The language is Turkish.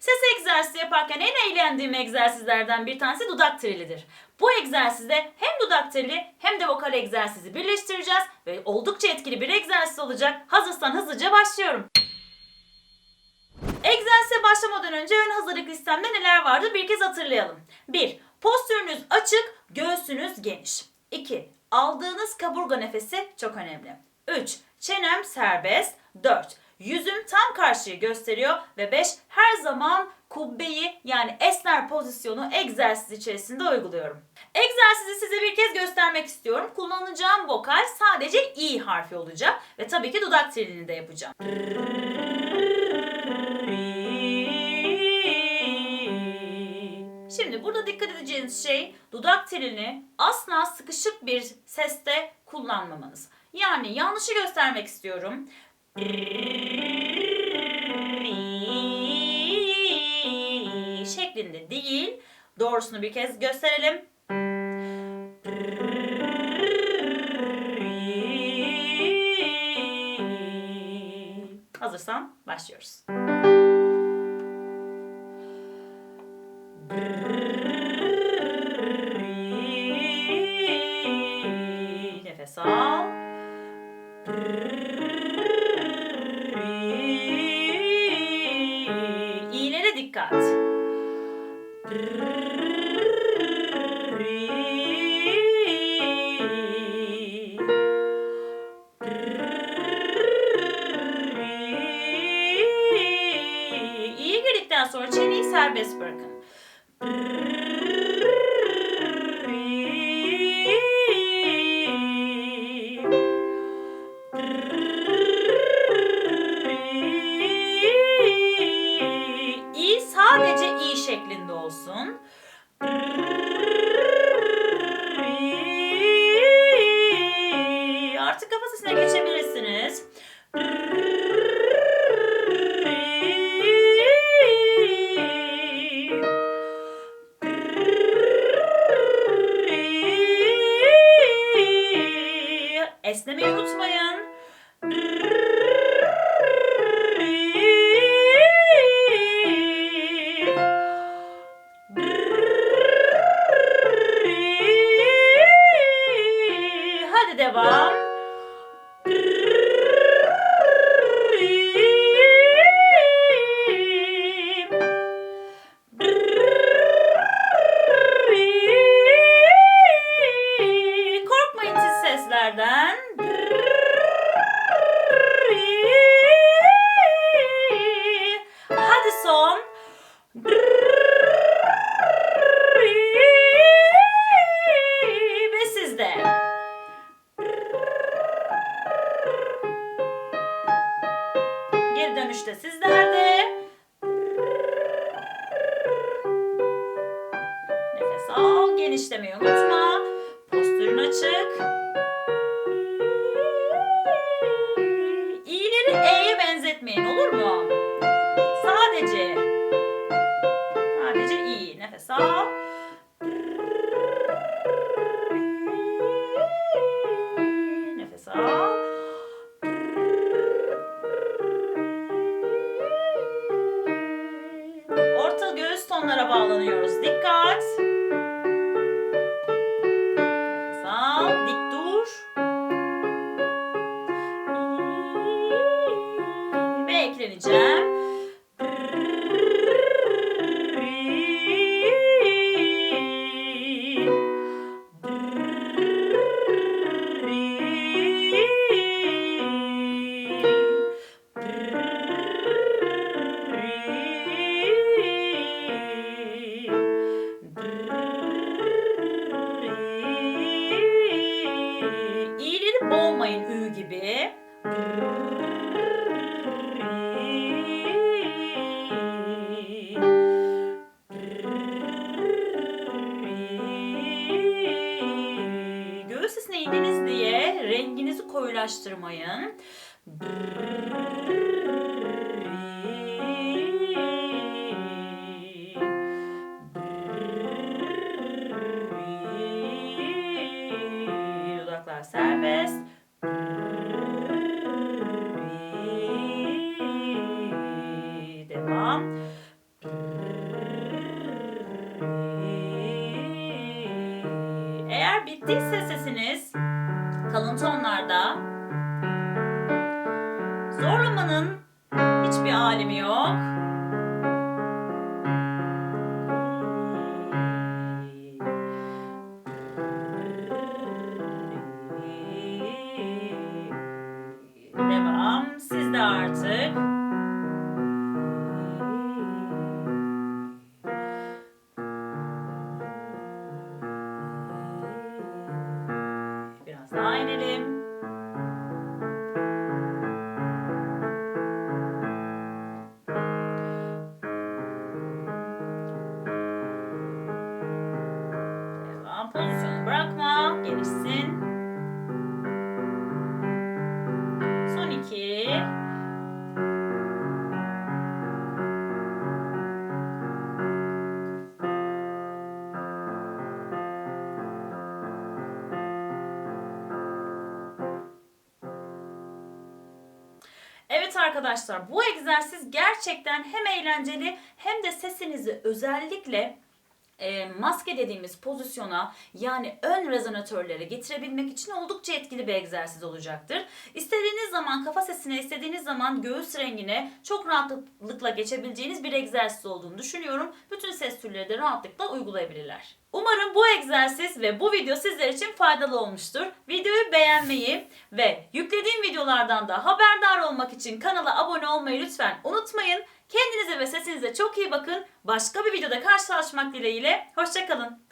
Ses egzersizi yaparken en eğlendiğim egzersizlerden bir tanesi dudak trilidir. Bu egzersizde hem dudak trili hem de vokal egzersizi birleştireceğiz ve oldukça etkili bir egzersiz olacak. Hazırsan hızlıca başlıyorum. Egzersize başlamadan önce ön hazırlık listemde neler vardı bir kez hatırlayalım. 1. Postürünüz açık, göğsünüz geniş. 2. Aldığınız kaburga nefesi çok önemli. 3. Çenem serbest. 4. Yüzüm tam karşıyı gösteriyor. Ve 5. Her zaman kubbeyi yani esner pozisyonu egzersiz içerisinde uyguluyorum. Egzersizi size bir kez göstermek istiyorum. Kullanacağım vokal sadece i harfi olacak. Ve tabii ki dudak trilini de yapacağım. Şimdi burada dikkat edeceğiniz şey dudak telini asla sıkışık bir seste kullanmamanız. Yani yanlışı göstermek istiyorum. Şeklinde değil. Doğrusunu bir kez gösterelim. Hazırsan başlıyoruz. Dikkat. İyi girdikten sonra çeneyi serbest bırakın. Olsun. Artık kafa sesine geçebilirsiniz. Esnemeyi unutmayın. Hadi devam. Genişlemeyi unutma. Postürün açık. İyileri E'ye benzetmeyin olur mu? Sadece. Sadece iyi. Nefes al. Nefes al. Orta göğüs tonlara bağlanıyoruz. Dikkat. İyileri boğmayın ü gibi. Renginizi koyulaştırmayın. Dudaklar serbest. Devam. Eğer bittiyse sesiniz kalın tonlarda zorlamanın hiçbir alemi yok. Devam. Siz de artık. Evet arkadaşlar bu egzersiz gerçekten hem eğlenceli hem de sesinizi özellikle e, maske dediğimiz pozisyona yani ön rezonatörlere getirebilmek için oldukça etkili bir egzersiz olacaktır. İstediğiniz zaman kafa sesine, istediğiniz zaman göğüs rengine çok rahatlıkla geçebileceğiniz bir egzersiz olduğunu düşünüyorum. Bütün ses türleri de rahatlıkla uygulayabilirler. Umarım bu egzersiz ve bu video sizler için faydalı olmuştur. Videoyu beğenmeyi ve yüklediğim videolardan da haberdar olmak için kanala abone olmayı lütfen unutmayın. Kendinize ve sesinize çok iyi bakın. Başka bir videoda karşılaşmak dileğiyle. Hoşçakalın.